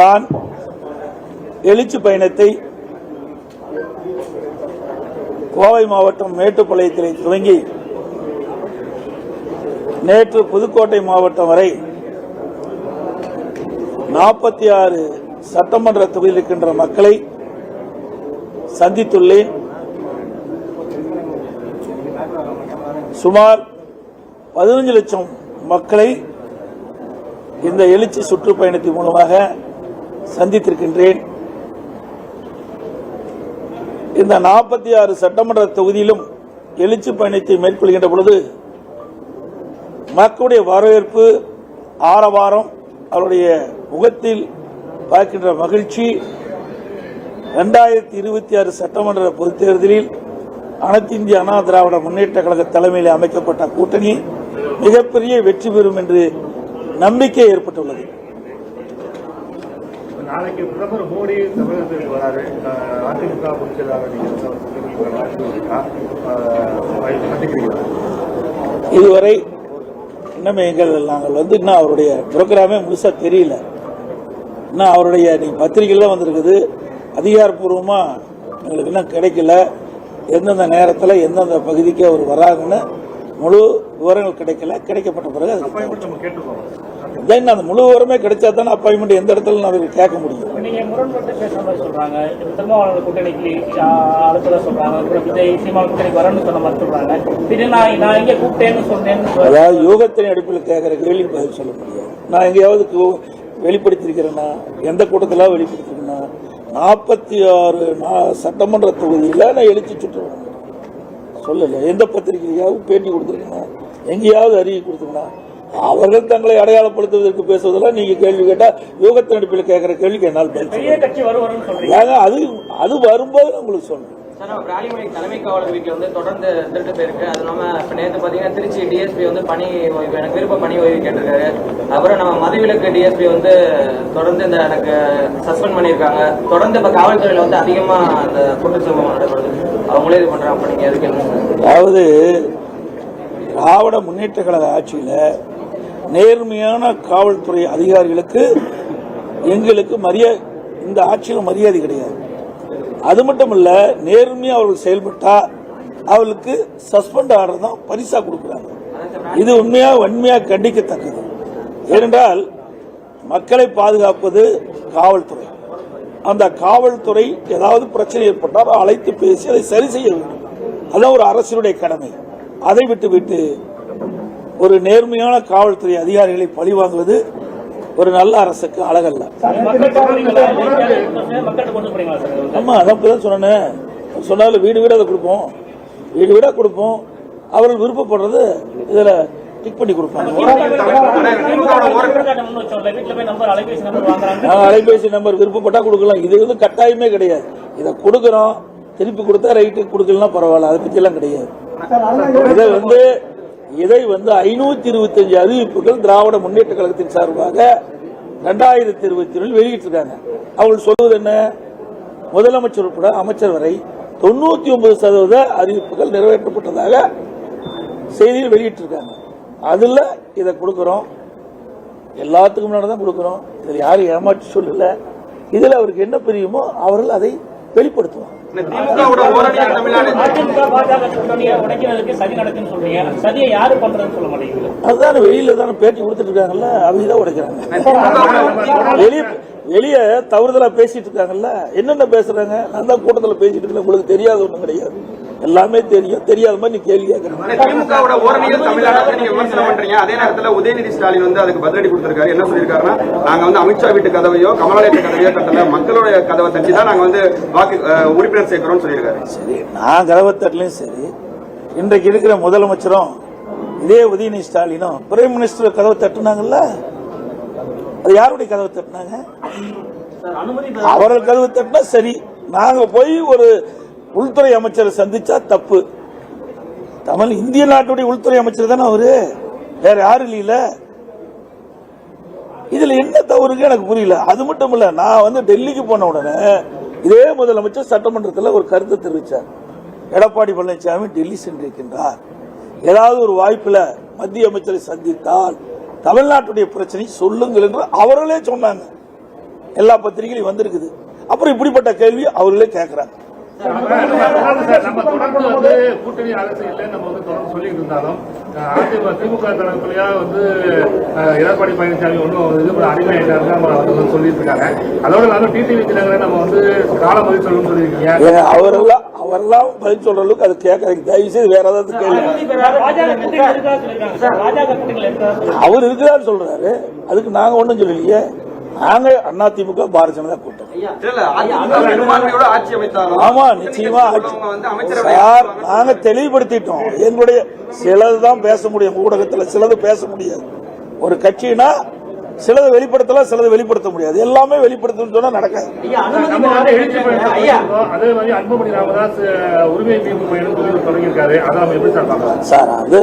நான் எழுச்சி பயணத்தை கோவை மாவட்டம் மேட்டுப்பாளையத்திலே துவங்கி நேற்று புதுக்கோட்டை மாவட்டம் வரை நாற்பத்தி ஆறு சட்டமன்ற தொகுதியில் இருக்கின்ற மக்களை சந்தித்துள்ளேன். சுமார் பதினஞ்சு லட்சம் மக்களை இந்த எழுச்சி சுற்றுப்பயணத்தின் மூலமாக சந்தித்திருக்கின்றேன். இந்த நாற்பத்தி ஆறு சட்டமன்ற தொகுதியிலும் எழுச்சி பயணத்தை மேற்கொள்கின்ற பொழுது மக்களுடைய வரவேற்பு ஆரவாரம் அவருடைய முகத்தில் பார்க்கின்ற மகிழ்ச்சி ரெண்டாயிரத்தி இருபத்தி ஆறு சட்டமன்ற பொதுத் தேர்தலில் அனைத்து இந்திய அண்ணா திராவிட முன்னேற்ற கழக தலைமையில் அமைக்கப்பட்ட கூட்டணி மிகப்பெரிய வெற்றி பெறும் என்று நம்பிக்கை ஏற்பட்டுள்ளது. நாளைக்கு பிரதமர் மோடி தமிழகத்திற்கு வராரு. அதிமுக பொதுச் இதுவரை இன்னும் எங்கள் நாங்கள் வந்து இன்னும் அவருடைய ப்ரோக்ராமே முழுசாக தெரியல. இன்னும் அவருடைய நீங்கள் பத்திரிகையில் வந்திருக்குது. அதிகாரப்பூர்வமாக எங்களுக்கு இன்னும் கிடைக்கல. எந்தெந்த நேரத்தில் எந்தெந்த பகுதிக்கு அவர் வராங்கன்னு முழு விவரங்கள் கிடைக்கல கிடைக்கப்பட்ட பிறகு கேட்டுருக்கோம் தென் அந்த முழு விவரமே கிடைச்சா தானே அப்பாயின்மெண்ட் எந்த இடத்துல நான் கேட்க முடியும்? அதாவது யோகத்தின் அடிப்பில் கேட்கிற கேள்வி பதில் சொல்ல முடியாது. நான் எங்கேயாவது வெளிப்படுத்தியிருக்கிறேன்னா எந்த கூட்டத்தில் வெளிப்படுத்திருக்கேன்னா நாற்பத்தி ஆறு சட்டமன்ற தொகுதியில் நான் எழுச்சி சுற்றுவேன். சொல்லல. எந்த பத்திரிகையாவது பேட்டி கொடுத்துருக்கேன்னா எங்கேயாவது அறிக்கை கொடுத்துருக்கேன்னா அவர்கள் தங்களை அடையாளப்படுத்துவதற்கு பேசுவதெல்லாம் நீங்க கேள்வி கேட்டா யோகத்தின் அடிப்பில் கேட்கிற கேள்விக்கு என்னால் பதில் அது அது வரும்போது உங்களுக்கு சொல்றேன். சார் நம்ம பிராலிமணி தலைமை காவலர் வீட்டில் வந்து தொடர்ந்து திருட்டு போயிருக்கு. அது இல்லாம இப்போ நேற்று பார்த்தீங்கன்னா திருச்சி டிஎஸ்பி வந்து பணி ஓய்வு எனக்கு விருப்ப பணி ஓய்வு கேட்டிருக்காரு. அப்புறம் நம்ம மதுவிலக்கு டிஎஸ்பி வந்து தொடர்ந்து இந்த எனக்கு சஸ்பெண்ட் பண்ணியிருக்காங்க. தொடர்ந்து இப்போ காவல்துறையில் வந்து அதிகமாக அந்த குற்ற சம்பவம் நடைபெறுது அவங்களே இது பண்ணுறாங்க அப்போ நீங்கள் எதுக்கு என்ன அதாவது திராவிட முன்னேற்ற கழக ஆட்சியில் நேர்மையான காவல்துறை அதிகாரிகளுக்கு எங்களுக்கு மரியாதை இந்த ஆட்சியில் மரியாதை கிடையாது. அது மட்டும் இல்லை நேர்மையாக அவர்கள் செயல்பட்டா அவளுக்கு சஸ்பெண்ட் ஆர்டர் தான் பரிசா கொடுக்குறாங்க. இது உண்மையாக வன்மையாக கண்டிக்கத்தக்கது. ஏனென்றால் மக்களை பாதுகாப்பது காவல்துறை. அந்த காவல்துறை ஏதாவது பிரச்சனை ஏற்பட்டால் அழைத்து பேசி அதை சரி செய்ய வேண்டும். அதான் ஒரு அரசினுடைய கடமை. அதை விட்டுவிட்டு ஒரு நேர்மையான காவல்துறை அதிகாரிகளை பழிவாங்குவது ஒரு நல்ல அரசுக்கு அழகல்ல. ஆமா அதான் சொன்னேன். சொன்னாலும் வீடு வீடாக அதை கொடுப்போம். வீடு வீடாக கொடுப்போம். அவர்கள் விருப்பப்படுறது இதுல டிக் பண்ணி கொடுப்பாங்க. அலைபேசி நம்பர் நான் அலைபேசி நம்பர் விருப்பப்பட்டா கொடுக்கலாம். இது வந்து கட்டாயமே கிடையாது. இதை கொடுக்கறோம் திருப்பி கொடுத்தா ரைட்டு கொடுக்கலாம் பரவாயில்ல அதை பற்றிலாம் எல்லாம் கிடையாது. இதை வந்து இதை வந்து ஐநூத்தி இருபத்தஞ்சு அறிவிப்புகள் திராவிட முன்னேற்ற கழகத்தின் சார்பாக ரெண்டாயிரத்தி இருபத்தி ஒன்றில் வெளியிட்டிருக்காங்க. அவங்க சொல்வது என்ன? முதலமைச்சர் உட்பட அமைச்சர் வரை தொண்ணூத்தி ஒன்பது சதவீத அறிவிப்புகள் நிறைவேற்றப்பட்டதாக செய்தியில் வெளியிட்டிருக்காங்க. அதுல இதை கொடுக்கறோம். எல்லாத்துக்கும் முன்னாடி தான் கொடுக்குறோம். இதில் யாரும் ஏமாற்றி சொல்லல. இதில் அவருக்கு என்ன பிரியுமோ அவர்கள் அதை வெளிப்படுத்துவாங்க. திமுகவோட ஓரணியாக தமிழ்நாடு. அதிமுக பாஜக கூட்டணியை உடைக்கிறதுக்கு சதி நடக்குன்னு சொல்றீங்க அந்த சதியை யாரு பண்றதுன்னு சொல்ல மாட்டேங்குது அதுதான் வெளியில தானே பேட்டி கொடுத்துட்டு இருக்காங்கல்ல அவங்க தான் உடைக்கிறாங்க. வெளியே வெளியே தவறுதலா பேசிட்டு இருக்காங்கல்ல என்னென்ன பேசுறாங்க? நான் தான் கூட்டத்தில் பேசிட்டு இருக்கேன் உங்களுக்கு தெரியாத ஒண்ணும் கிடையாது. எல்லாமே தெரியும். தெரியாத மாதிரி நீ கேள்வி கேட்கறேன் திமுகவோட ஓரணியில் தமிழ்நாடு நீங்க விமர்சனம் பண்றீங்க. அதே நேரத்துல உதயநிதி ஸ்டாலின் வந்து அதுக்கு பதிலடி கொடுத்திருக்காரு. என்ன சொல்லியிருக்காருன்னா நாங்க வந்து அமித்ஷா வீட்டு கதவையோ கமலாலயத்து கதவையோ கட்டல மக்களுடைய கதவை தட்டி தான் நாங்க வந்து வாக்கு உறுப்பினர் சேர்க்கிறோம்னு சொல்லியிருக்காரு. சரி நான் கதவத்தட்லையும் சரி இன்றைக்கு இருக்கிற முதலமைச்சரும் இதே உதயநிதி ஸ்டாலினும் பிரைம் மினிஸ்டர் கதவை தட்டுனாங்கல்ல? அது யாருடைய கதவை தட்டினாங்க? அவர்கள் கதவு தட்டினா சரி. நாங்க போய் ஒரு உள்துறை அமைச்சரை சந்திச்சா தப்பு. தமிழ் இந்திய நாட்டுடைய உள்துறை அமைச்சர் தானே அவரு? வேற யாரும் இல்லையில? இதுல என்ன தவறுங்க எனக்கு புரியல. அது மட்டும் இல்ல நான் வந்து டெல்லிக்கு போன உடனே இதே முதலமைச்சர் சட்டமன்றத்தில் ஒரு கருத்தை தெரிவித்தார் எடப்பாடி பழனிசாமி டெல்லி சென்றிருக்கின்றார். ஏதாவது ஒரு வாய்ப்பில் மத்திய அமைச்சரை சந்தித்தால் தமிழ்நாட்டுடைய பிரச்சனை சொல்லுங்கள் என்று அவர்களே சொன்னாங்க. எல்லா பத்திரிகையிலும் வந்திருக்குது. அப்புறம் இப்படிப்பட்ட கேள்வி அவர்களே கேட்குறாங்க நம்ம தொடர்ந்து வந்து கூட்டணி அரசு இல்லைன்னு நம்ம வந்து தொடர்ந்து சொல்லிட்டு இருந்தாலும் அதிமுக திமுக தரப்புலயா வந்து எடப்பாடி பழனிசாமி ஒன்றும் இது கூட அடிமையாயிட்டாரு நம்ம வந்து சொல்லிட்டு இருக்காங்க அதோட இல்லாம டிடிவி தினகரன் நம்ம வந்து காலமதி சொல்லணும்னு சொல்லியிருக்கீங்க அவரெல்லாம் அவரெல்லாம் பதில் சொல்ற அளவுக்கு அது கேட்கறதுக்கு தயவு செய்து வேற ஏதாவது கேள்வி அவர் இருக்கிறார் சொல்றாரு. அதுக்கு நாங்க ஒண்ணும் சொல்லலையே. நாங்க அதிமுக பாரதிய ஜனதா அமைத்தாலும் ஆமா நிச்சயமா சார் நாங்க தெளிவுபடுத்திட்டோம். எங்களுடைய சிலதுதான் பேச முடியும். ஊடகத்துல சிலது பேச முடியாது. ஒரு கட்சினா சிலது வெளிப்படுத்தலாம் சிலது வெளிப்படுத்த முடியாது. எல்லாமே வெளிப்படுத்தணும்னு சொன்னா நடக்காது. சார் அது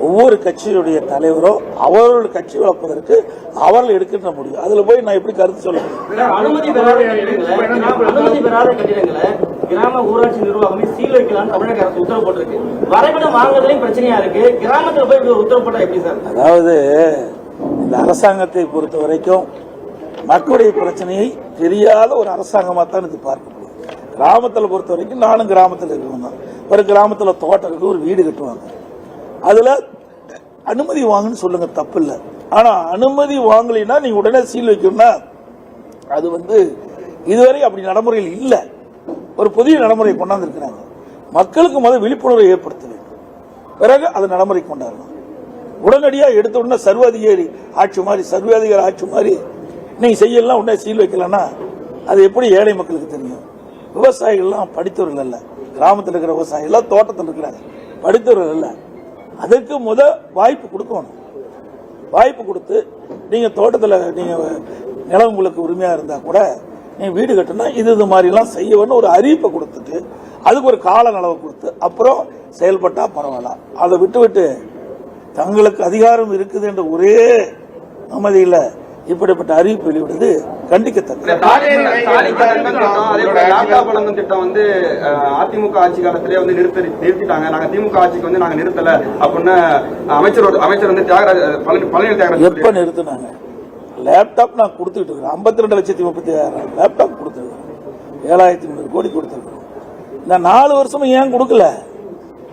ஒவ்வொரு கட்சியுடைய தலைவரும் அவர்களுடைய கட்சி வளர்ப்பதற்கு அவர்கள் எடுக்கின்ற முடியும் அதுல போய் நான் எப்படி கருத்து சொல்ல முடியும்? அனுமதி பெறாத கட்டிடங்களை கிராம- அனுமதி பெறாத கட்டிடங்களை கிராம ஊராட்சி நிர்வாகமே சீல் வைக்கலாம்னு தமிழக அரசு உத்தரவு போட்டிருக்கு. வரைபடம் வாங்குறதுலயும் பிரச்சனையா இருக்கு. கிராமத்துல போய் உத்தரவு போட்டா எப்படி சார்? அதாவது இந்த அரசாங்கத்தை பொறுத்த வரைக்கும் மக்களுடைய பிரச்சனையை தெரியாத ஒரு அரசாங்கமாக தான் இது பார்க்க முடியும் கிராமத்தில் பொறுத்த வரைக்கும் நானும் கிராமத்தில் இருக்கணும் தான். ஒரு கிராமத்தில் தோட்டம் இருக்கு ஒரு வீடு கட்டுவாங்க. அதுல அனுமதி வாங்குன்னு சொல்லுங்க தப்பு இல்லை. ஆனா அனுமதி வாங்கலைன்னா நீங்க உடனே சீல் வைக்கணும்னா அது வந்து இதுவரை அப்படி நடைமுறையில் இல்லை. ஒரு புதிய நடைமுறை கொண்டாந்துருக்கிறாங்க. மக்களுக்கு முதல் விழிப்புணர்வை ஏற்படுத்த வேண்டும். பிறகு அதை நடைமுறை கொண்டாடணும். உடனடியாக எடுத்த உடனே சர்வாதிகாரி ஆட்சி மாதிரி சர்வாதிகாரி ஆட்சி மாதிரி நீங்கள் செய்யலாம் உடனே சீல் வைக்கலன்னா அது எப்படி ஏழை மக்களுக்கு தெரியும்? விவசாயிகள்லாம் படித்தவர்கள் அல்ல. கிராமத்தில் இருக்கிற விவசாயிகள்லாம் தோட்டத்தில் இருக்கிறாங்க. படித்தவர்கள் அல்ல. அதுக்கு முத வாய்ப்பு கொடுக்கணும். வாய்ப்பு கொடுத்து நீங்கள் தோட்டத்தில் நீங்கள் நிலம் உங்களுக்கு உரிமையாக இருந்தால் கூட நீங்கள் வீடு கட்டினா இது இது மாதிரிலாம் செய்யணும்னு ஒரு அறிவிப்பை கொடுத்துட்டு அதுக்கு ஒரு கால அளவு கொடுத்து அப்புறம் செயல்பட்டால் பரவாயில்ல. அதை விட்டு விட்டு தங்களுக்கு அதிகாரம் இருக்குது என்ற ஒரே அமைதியில் இப்படிப்பட்ட அறிவிப்பு வெளியிடுவது கட்டணம் திட்டம். வந்து அதிமுக ஆட்சி காலத்திலே வந்து நிறுத்தி நிறுத்திட்டாங்க. நாங்க திமுக ஆட்சிக்கு வந்து நாங்க நிறுத்தல அப்படின்னு அமைச்சர் அமைச்சர் வந்து தியாகராஜ் பழனி தியாகராஜ் எப்ப நிறுத்தினாங்க? லேப்டாப் நான் கொடுத்துட்டு இருக்கேன். ஐம்பத்தி ரெண்டு லட்சத்தி முப்பத்தி ஆயிரம் லேப்டாப் கொடுத்துருக்கேன் ஏழாயிரத்தி முந்நூறு கோடி கொடுத்துருக்கேன் இந்த நாலு வருஷமும் ஏன் கொடுக்கல?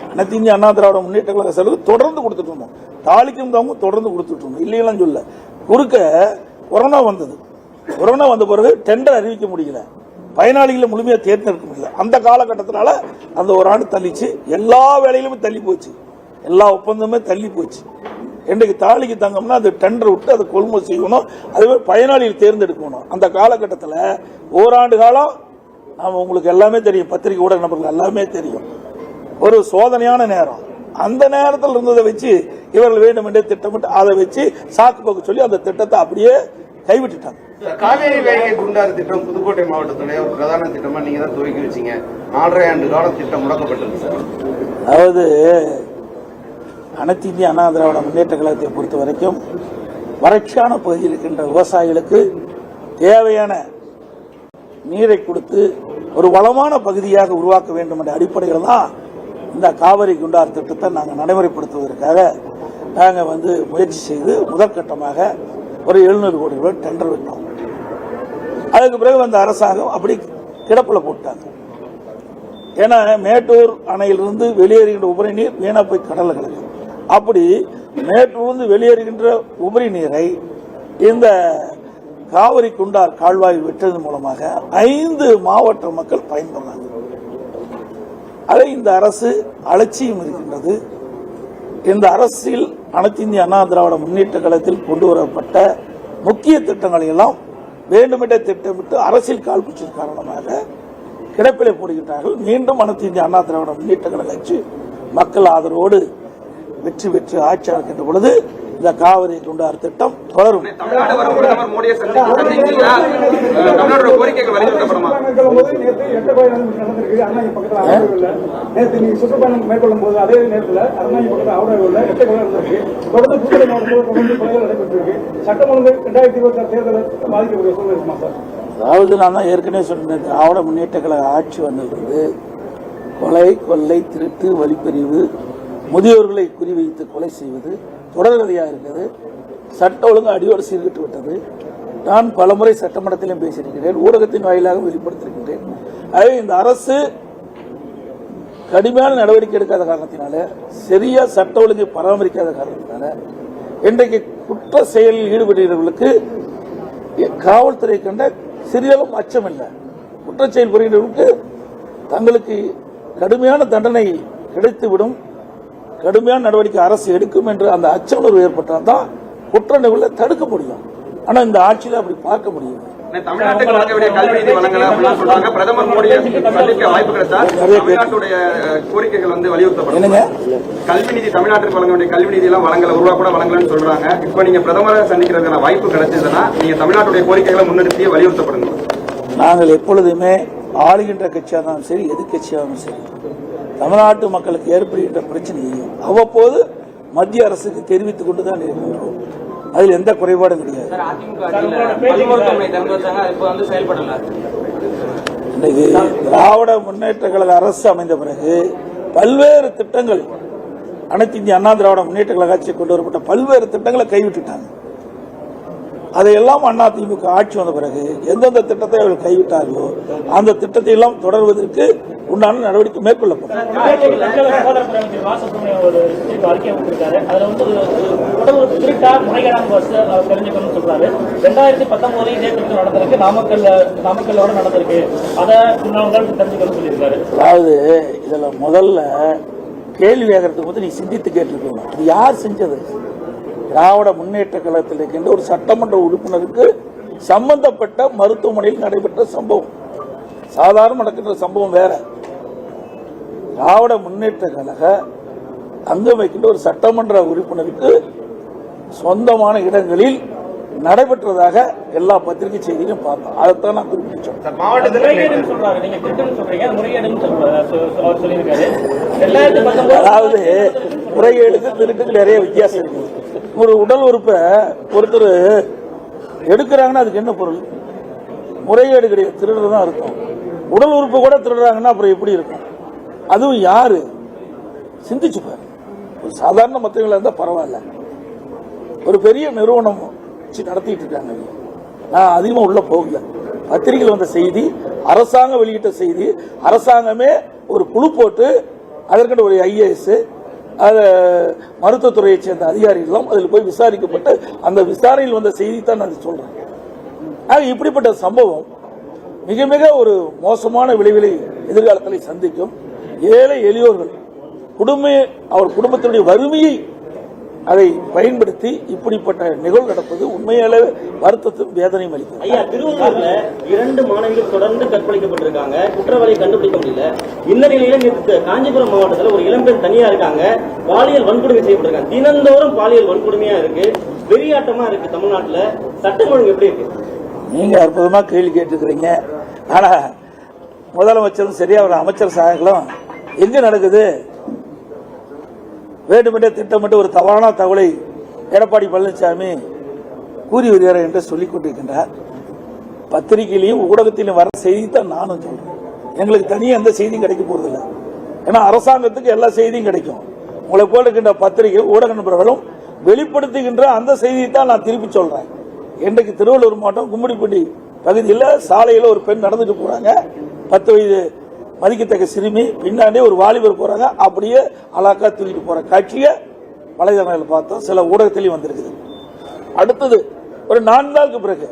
அனைத்து இந்திய அண்ணா திராவிட முன்னேற்ற கழக செலவு தொடர்ந்து கொடுத்துட்டு இருந்தோம். தாலிக்கும் இருந்தவங்க தொடர்ந்து கொடுத்துட்டு இருந்தோம். இல்லையெல்லாம் சொல்ல. குறுக்க கொரோனா வந்தது. கொரோனா வந்த பிறகு டெண்டர் அறிவிக்க முடியல. பயனாளிகளை முழுமையாக தேர்ந்தெடுக்க முடியல. அந்த காலகட்டத்தினால அந்த ஒரு ஆண்டு தள்ளிச்சு. எல்லா வேலையிலுமே தள்ளி போச்சு. எல்லா ஒப்பந்தமே தள்ளி போச்சு. இன்றைக்கு தாலிக்கு தங்கம்னா அது டெண்டர் விட்டு அதை கொள்முதல் செய்யணும். அதுவே பயனாளிகள் தேர்ந்தெடுக்கணும் அந்த காலகட்டத்தில் ஓராண்டு காலம் நாம் உங்களுக்கு எல்லாமே தெரியும். பத்திரிகை ஊடக நபர்கள் எல்லாமே தெரியும். ஒரு சோதனையான நேரம். அந்த நேரத்தில் இருந்ததை வச்சு இவர்கள் வேண்டுமென்றே திட்டமிட்டு அதை வச்சு சாக்கு போக்கு சொல்லி அந்த திட்டத்தை அப்படியே கைவிட்டுட்டாங்க. காவேரி வேங்கை குண்டாறு திட்டம் புதுக்கோட்டை மாவட்டத்துடைய ஒரு பிரதான திட்டமா நீங்க தான் துவக்கி வச்சீங்க. நாலரை ஆண்டு காலம் திட்டம் முடக்கப்பட்டது சார். அதாவது அனைத்து இந்திய அண்ணா திராவிட முன்னேற்ற கழகத்தை பொறுத்த வரைக்கும் வறட்சியான பகுதியில் இருக்கின்ற விவசாயிகளுக்கு தேவையான நீரை கொடுத்து ஒரு வளமான பகுதியாக உருவாக்க வேண்டும் என்ற அடிப்படையில் தான் இந்த காவிரி குண்டார் திட்டத்தை நாங்கள் நடைமுறைப்படுத்துவதற்காக நாங்கள் வந்து முயற்சி செய்து முதற்கட்டமாக ஒரு எழுநூறு கோடி ரூபாய் டெண்டர் விட்டோம் அதுக்கு பிறகு அந்த அரசாங்கம் அப்படி கிடப்பில் போட்டாங்க. ஏன்னா மேட்டூர் அணையிலிருந்து வெளியேறுகின்ற உபரி நீர் வீணா போய் கடலில் கிடக்கு. அப்படி மேட்டூர்ந்து வெளியேறுகின்ற உபரி நீரை இந்த காவிரி குண்டார் கால்வாய் வெட்டதன் மூலமாக ஐந்து மாவட்ட மக்கள் பயன்படுறாங்க அதை இந்த அரசு அலட்சியம் இருக்கின்றது. இந்த அரசில் அனைத்து இந்திய அண்ணா திராவிட முன்னேற்ற கழகத்தில் கொண்டு வரப்பட்ட முக்கிய திட்டங்களை எல்லாம் வேண்டுமென்றே திட்டமிட்டு அரசியல் காழ்ப்புச்சின் காரணமாக கிடப்பிலை போடுகின்றார்கள். மீண்டும் அனைத்து இந்திய அண்ணா திராவிட முன்னேற்ற கழக கட்சி மக்கள் ஆதரவோடு வெற்றி பெற்று ஆட்சி அளிக்கின்ற பொழுது இந்த காவிரி குண்டார் திட்டம் தொடரும் தமிழ்நாடு வரும் பிரதமர் மோடியை சந்திச்சு சந்திச்சீங்கன்னா அஹ், தமிழ்நாடோட கோரிக்கைகள் வலியுறுத்தப்படுமா நேற்று எட்டப்பாடி நடந்திருக்கு அண்ணாங்கி பக்கத்தில் ஆவரவில் நேற்று நீங்க சுற்றுப்பயணம் மேற்கொள்ளும் போது அதே நேரத்தில் அண்ணாங்கி பக்கத்தில் ஆவரவில் எட்டப்பாடி நடந்திருக்கு? தொடர்ந்து புதுவை மாவட்டத்தில் தொடர்ந்து கொலைகள் நடைபெற்றிருக்கு. சட்டம் ஒழுங்கு ரெண்டாயிரத்தி இருபத்தி ஆறு தேர்தலில் பாதிக்கக்கூடிய சூழ்நிலை இருக்குமா சார்? அதாவது நான் தான் ஏற்கனவே சொன்னேன் திராவிட முன்னேற்ற கழக ஆட்சி வந்ததிலிருந்து கொலை கொள்ளை திருட்டு வழிப்பறிவு முதியோர்களை குறிவைத்து கொலை செய்வது தொடர்கதையாக இருக்குது சட்ட ஒழுங்கு அடியோடு சீர்கிட்டு விட்டது நான் பலமுறை சட்டமன்றத்திலும் பேசியிருக்கிறேன் ஊடகத்தின் வாயிலாக வெளிப்படுத்தியிருக்கின்றேன் ஆகவே இந்த அரசு கடுமையான நடவடிக்கை எடுக்காத காரணத்தினால சரியா சட்ட ஒழுங்கை பராமரிக்காத காரணத்தினால இன்றைக்கு குற்ற செயலில் ஈடுபடுகிறவர்களுக்கு காவல்துறை கண்ட சிறிதளவும் அச்சம் இல்லை. குற்ற செயல் புரிகிறவர்களுக்கு தங்களுக்கு கடுமையான தண்டனை கிடைத்துவிடும். கடுமையான நடவடிக்கை அரசு எடுக்கும் என்று அந்த அச்ச உணர்வு ஏற்பட்டால் தான் குற்ற நிகழ்வை தடுக்க முடியும். ஆனா இந்த ஆட்சியில் அப்படி பார்க்க முடியும் தமிழ்நாட்டுக்கு வழங்க வேண்டிய கல்வி நிதி வழங்கல அப்படின்னு சொல்றாங்க. பிரதமர் மோடியை சந்திக்க வாய்ப்பு கிடைச்சா தமிழ்நாட்டுடைய கோரிக்கைகள் வந்து வலியுறுத்தப்படும். கல்வி நிதி தமிழ்நாட்டுக்கு வழங்க வேண்டிய கல்வி நிதி எல்லாம் வழங்கல ஒரு ரூபா கூட வழங்கலன்னு சொல்றாங்க. இப்போ நீங்க பிரதமரை சந்திக்கிறதுக்கான வாய்ப்பு கிடைச்சதுன்னா நீங்க தமிழ்நாட்டுடைய கோரிக்கைகளை முன்னிறுத்தி வலியுறுத்தப்படுங்க. நாங்கள் எப்பொழுதுமே ஆளுகின்ற கட்சியாக இருந்தாலும் சரி எதிர்கட்சியாகவும் சரி தமிழ்நாட்டு மக்களுக்கு ஏற்படுகின்ற பிரச்சனையையும் அவ்வப்போது மத்திய அரசுக்கு தெரிவித்துக் கொண்டு தான் இருக்கின்றோம். அதில் எந்த குறைபாடும் கிடையாது. இன்றைக்கு திராவிட முன்னேற்ற கழக அரசு அமைந்த பிறகு பல்வேறு திட்டங்கள் அனைத்து இந்திய அண்ணா திராவிட முன்னேற்ற கழக ஆட்சி கொண்டு வரப்பட்ட பல்வேறு திட்டங்களை கைவிட்டுட்டாங்க. அதையெல்லாம் அண்ணா திமுக ஆட்சி வந்த பிறகு எந்தெந்த திட்டத்தை அவர்கள் கைவிட்டார்களோ அந்த திட்டத்தை எல்லாம் தொடர்வதற்கு உண்டான நடவடிக்கை மேற்கொள்ளப்படும். ரெண்டாயிரத்தி பத்தொன்பது இதே திருட்டு நடந்திருக்கு. நாமக்கல்ல நாமக்கல்லோட நடந்திருக்கு. அதை சொல்லியிருக்காரு. அதாவது இதுல முதல்ல கேள்வி கேட்கறதுக்கு வந்து நீ சிந்தித்து கேட்டிருக்கணும். இது யார் செஞ்சது? திராவிட முன்னேற்ற கழகத்தில் இருக்கின்ற ஒரு சட்டமன்ற உறுப்பினருக்கு சம்பந்தப்பட்ட மருத்துவமனையில் நடைபெற்ற சம்பவம். சாதாரண நடக்கின்ற சம்பவம் வேற. திராவிட முன்னேற்ற கழக வைக்கின்ற ஒரு சட்டமன்ற உறுப்பினருக்கு சொந்தமான இடங்களில் நடைபெற்றதாக எல்லா பத்திரிகை செய்தியிலும் பார்த்தோம் அதைத்தான் நான் குறிப்பிட்டு சொன்னேன். முறைகேடுன்னு சொல்றாரு நீங்க திருட்டுன்னு சொல்றீங்க. அது முறைகேடுன்னு சொல்றாரு சொ- சொ- அவர் சொல்லியிருக்காரு. ரெண்டாயிரத்தி பத்தொன்பது அதாவது முறைகேடுக்கு திருட்டுக்கு நிறைய வித்தியாசம் இருக்கு. ஒரு உடல் உறுப்பை ஒருத்தர் எடுக்கிறாங்கன்னா அதுக்கு என்ன பொருள்? முறைகேடு கிடையாது. திருடுறது தான் இருக்கும் உடல் உறுப்பு கூட திருடுறாங்கன்னா அப்புறம் எப்படி இருக்கும்? அதுவும் யாரு? சிந்திச்சு பாரு. ஒரு சாதாரண மற்றவங்களா இருந்தா பரவாயில்ல. ஒரு பெரிய நிறுவனம் வச்சு நடத்திட்டு இருக்காங்க. நான் அதிகமாக உள்ள போகல. பத்திரிகையில் வந்த செய்தி அரசாங்கம் வெளியிட்ட செய்தி அரசாங்கமே ஒரு குழு போட்டு அதற்கென்று ஒரு ஐஏஎஸ் அது மருத்துவத்துறையை சேர்ந்த அதிகாரிகளும் அதில் போய் விசாரிக்கப்பட்டு அந்த விசாரணையில் வந்த செய்தி தான் நான் சொல்கிறேன் ஆக இப்படிப்பட்ட சம்பவம் மிக மிக ஒரு மோசமான விளைவுகளை எதிர்காலத்தில் சந்திக்கும். ஏழை எளியோர்கள் குடும்ப அவர் குடும்பத்தினுடைய வறுமையை அதை பயன்படுத்தி இப்படிப்பட்ட நிகழ்வு நடப்பது உண்மையாலே வருத்தத்தும் வேதனையும் அளிக்கும் ஐயா திருவள்ளூர்ல இரண்டு மாணவிகள் தொடர்ந்து கற்பழிக்கப்பட்டிருக்காங்க. குற்றவாளியை கண்டுபிடிக்க முடியல. இந்த நிலையில நேத்து காஞ்சிபுரம் மாவட்டத்துல ஒரு இளம்பெண் தனியா இருக்காங்க. பாலியல் வன்கொடுமை செய்யப்பட்டிருக்காங்க. தினந்தோறும் பாலியல் வன்கொடுமையா இருக்கு. வெறியாட்டமா இருக்கு தமிழ்நாட்டுல. சட்டம் ஒழுங்கு எப்படி இருக்கு? நீங்க அற்புதமா கேள்வி கேட்டுக்கிறீங்க ஆனா முதலமைச்சரும் சரி அவர் அமைச்சர் சகாக்களும் எங்க நடக்குது? வேண்டுமென்றே திட்டமிட்டு ஒரு தவறான தகவலை எடப்பாடி பழனிசாமி கூறி வருகிறார் என்று சொல்லிக் கொண்டிருக்கின்றார். பத்திரிகையிலையும் ஊடகத்திலும் வர செய்தி தான் நானும் சொல்றேன். எங்களுக்கு தனியாக எந்த செய்தியும் கிடைக்க போறதில்லை. ஏன்னா அரசாங்கத்துக்கு எல்லா செய்தியும் கிடைக்கும். உங்களை போல இருக்கின்ற பத்திரிகை ஊடக நண்பர்களும் வெளிப்படுத்துகின்ற அந்த செய்தியை தான் நான் திருப்பி சொல்றேன். இன்றைக்கு திருவள்ளூர் மாவட்டம் கும்மிடிப்பட்டி பகுதியில் சாலையில் ஒரு பெண் நடந்துட்டு போறாங்க. பத்து வயது மதிக்கத்தக்க சிறுமி பின்னாண்டே ஒரு வாலிபர் போறாங்க அப்படியே அழகா தூக்கிட்டு போற காட்சியை வலைதளங்களில் பார்த்தோம். சில ஊடகத்திலையும் வந்திருக்குது. அடுத்தது ஒரு நான்கு நாளுக்கு பிறகு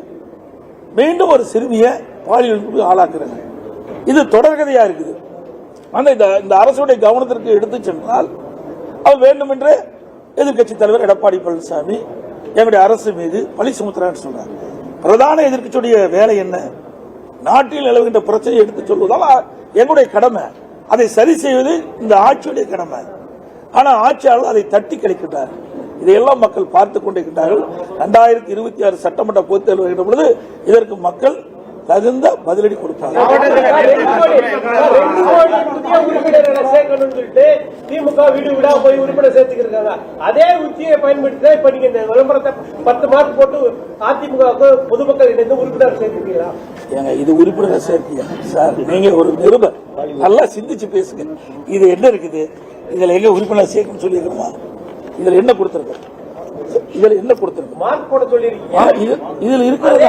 மீண்டும் ஒரு சிறுமியை பாலியலுக்கு ஆளாக்குறாங்க. இது தொடர்கதையா இருக்குது. ஆனா இந்த இந்த அரசுடைய கவனத்திற்கு எடுத்து சென்றால் அவர் வேண்டுமென்றே எதிர்க்கட்சி தலைவர் எடப்பாடி பழனிசாமி எங்களுடைய அரசு மீது பழி சுமத்துறான்னு சொல்றாரு. பிரதான எதிர்க்கட்சியுடைய வேலை என்ன? நாட்டில் நிலவுகின்ற பிரச்சனையை எடுத்து சொல்வதால் எங்களுடைய கடமை. அதை சரி செய்வது இந்த ஆட்சியுடைய கடமை. ஆனா ஆட்சியாளர் அதை தட்டி கழிக்கின்றார். இதையெல்லாம் மக்கள் பார்த்து கொண்டிருக்கின்றார்கள். இரண்டாயிரத்தி இருபத்தி ஆறு சட்டமன்ற பொதுத் தேர்தல் வருகின்ற பொழுது இதற்கு மக்கள் தகுந்த பதிலடி கொடுத்தாங்க. திமுக வீடு வீடா போய் உறுப்பினர் சேர்த்துக்கிறாங்க அதே உத்தியை பயன்படுத்தி தான் இப்ப நீங்க இந்த விளம்பரத்தை பத்து மார்க் போட்டு அதிமுக பொதுமக்கள் இணைந்து உறுப்பினர் சேர்த்துக்கிறீங்களா ஏங்க இது உறுப்பினர் சேர்க்கையா? சார் நீங்க ஒரு நிருபர். நல்லா சிந்திச்சு பேசுங்க. இது என்ன இருக்குது? இதுல எங்க உறுப்பினர் சேர்க்கணும்னு சொல்லியிருக்கோமா இதுல என்ன கொடுத்துருக்கு இதுல என்ன கொடுத்திருக்கு மார்க் போட இதுல இருக்கிறது?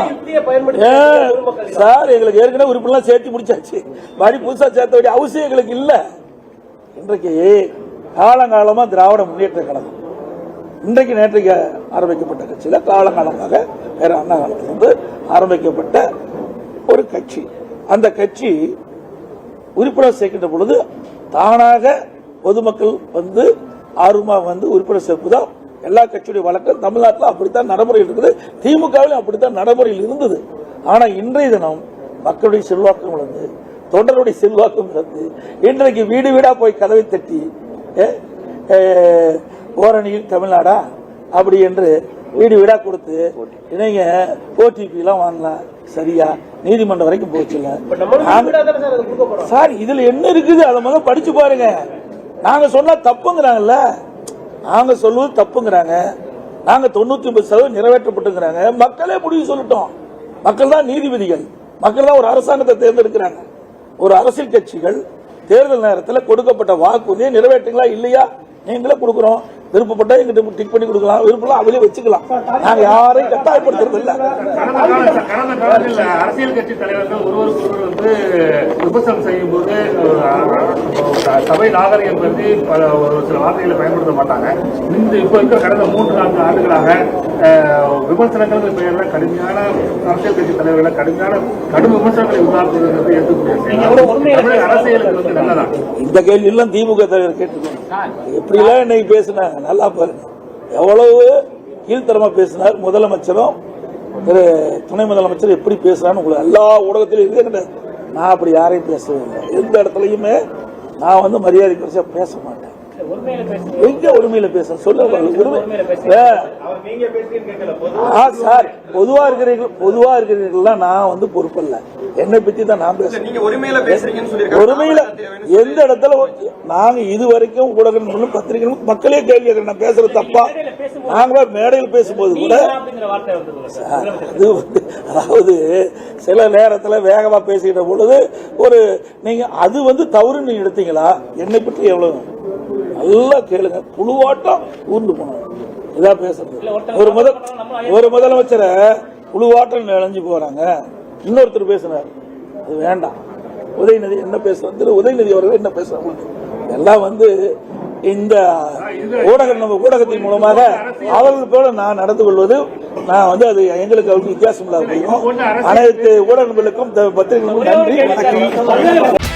சார் எங்களுக்கு ஏற்கனவே உறுப்பினர் சேர்த்து முடிச்சாச்சு. மறுபடி புதுசா சேர்த்த வேண்டிய அவசியம் எங்களுக்கு இல்ல. இன்றைக்கு காலங்காலமா திராவிட முன்னேற்ற கழகம். இன்றைக்கு நேற்றைக்கு ஆரம்பிக்கப்பட்ட கட்சியில காலங்காலமாக வேற அண்ணா காலத்திலிருந்து ஆரம்பிக்கப்பட்ட ஒரு கட்சி. அந்த கட்சி உறுப்பினர் சேர்க்கின்ற பொழுது தானாக பொதுமக்கள் வந்து ஆர்வமா வந்து உறுப்பினர் சேர்ப்பு தான் எல்லா கட்சியுடைய வழக்கம் தமிழ்நாட்டில் அப்படித்தான் நடைமுறையில் இருக்குது திமுகவிலும் அப்படித்தான் நடைமுறையில் இருந்தது. ஆனா இன்றைய தினம் மக்களுடைய செல்வாக்கம் இழந்து தொண்டருடைய செல்வாக்கம் இழந்து இன்றைக்கு வீடு வீடா போய் கதவை தட்டி ஓரணியில் தமிழ்நாடா? அப்படி என்று வீடு வீடா கொடுத்து இணைங்க ஓடிபி எல்லாம் வாங்கலாம் சரியா? நீதிமன்றம் வரைக்கும் போச்சுல சார் இதுல என்ன இருக்குது? அதை முதல்ல படிச்சு பாருங்க. நாங்க சொன்னா தப்புங்கிறாங்கல்ல. நாங்க சொல்லுவது தப்புங்கிறாங்க. நாங்க தொண்ணூத்தி ஒன்பது சதவீதம் நிறைவேற்றப்பட்டுங்கிறாங்க. மக்களே முடிவு சொல்லட்டும். மக்கள் தான் நீதிபதிகள். மக்கள் தான் ஒரு அரசாங்கத்தை தேர்ந்தெடுக்கிறாங்க. ஒரு அரசியல் கட்சிகள் தேர்தல் நேரத்தில் கொடுக்கப்பட்ட வாக்குறுதியை நிறைவேற்றுங்களா இல்லையா? நீங்களே கொடுக்குறோம். விருப்பப்பட்டா எங்கிட்ட டிக் பண்ணி கொடுக்கலாம். விருப்பம் அவங்களே வச்சுக்கலாம். நாங்க யாரையும் கட்டாயப்படுத்துறது இல்ல. கடந்த காலத்தில் அரசியல் கட்சி தலைவர்கள் ஒருவருக்கு ஒருவர் வந்து விமர்சனம் செய்யும் போது சபை நாகரிகம் பற்றி பல ஒரு சில வார்த்தைகளை பயன்படுத்த மாட்டாங்க. இந்த இப்போ இருக்க கடந்த மூன்று நான்கு ஆண்டுகளாக விமர்சனங்கள் பெயர்ல கடுமையான அரசியல் கட்சி தலைவர்களை கடுமையான கடும் விமர்சனங்களை உருவாக்குவது ஏற்றுக்கூடிய அரசியலுக்கு வந்து இந்த கேள்வி எல்லாம் திமுக தலைவர் கேட்டுக்கோங்க எப்படி எல்லாம் இன்னைக்கு பேசினாங்க நல்லா பாருங்க எவ்வளவு கீழ்த்தரமா பேசினார் முதலமைச்சரும் திரு துணை முதலமைச்சர் எப்படி பேசுறான்னு உங்களுக்கு எல்லா ஊடகத்திலும் இருக்கே கிடையாது. நான் அப்படி யாரையும் பேசவே இல்லை. எந்த இடத்துலயுமே நான் வந்து மரியாதை பெருசா பேச மாட்டேன். எங்க உரிமையில பேச சொல்ல உரிமை ஆ சார் பொதுவா இருக்கிறீர்கள் பொதுவா இருக்கிறீர்கள்லாம் நான் வந்து பொறுப்பல்ல. என்னை பத்தி தான் நான் பேசுறேன். ஒருமையில எந்த இடத்துல நாங்க இது வரைக்கும் ஊடகங்களும் பத்திரிகைகளும் மக்களே கேள்வி கேட்கிறேன். நான் பேசுறது தப்பா? நாங்க மேடையில் பேசும்போது கூட அது அதாவது சில நேரத்துல வேகமா பேசிக்கிட்ட பொழுது ஒரு நீங்க அது வந்து தவறுன்னு நீங்க எடுத்தீங்களா? என்னை பற்றி எவ்வளவு? நல்லா கேளுங்க. புழுவாட்டம் ஊர்ந்து போனோம் இதா பேசுறது. ஒரு முதல் ஒரு முதலமைச்சரை புழுவாட்டம் நினைஞ்சு போறாங்க. இன்னொருத்தர் பேசினார் அது வேண்டாம். உதயநிதி என்ன பேசுறாரு திரு உதயநிதி அவர்கள் என்ன பேசுறாங்க எல்லாம் வந்து இந்த ஊடக நம்ம ஊடகத்தின் மூலமாக அவர்கள் போல நான் நடந்து கொள்வது நான் வந்து அது எங்களுக்கு அவருக்கு வித்தியாசம் இல்லாத அனைத்து ஊடகங்களுக்கும் பத்திரிகைகளுக்கும் நன்றி வணக்கம்.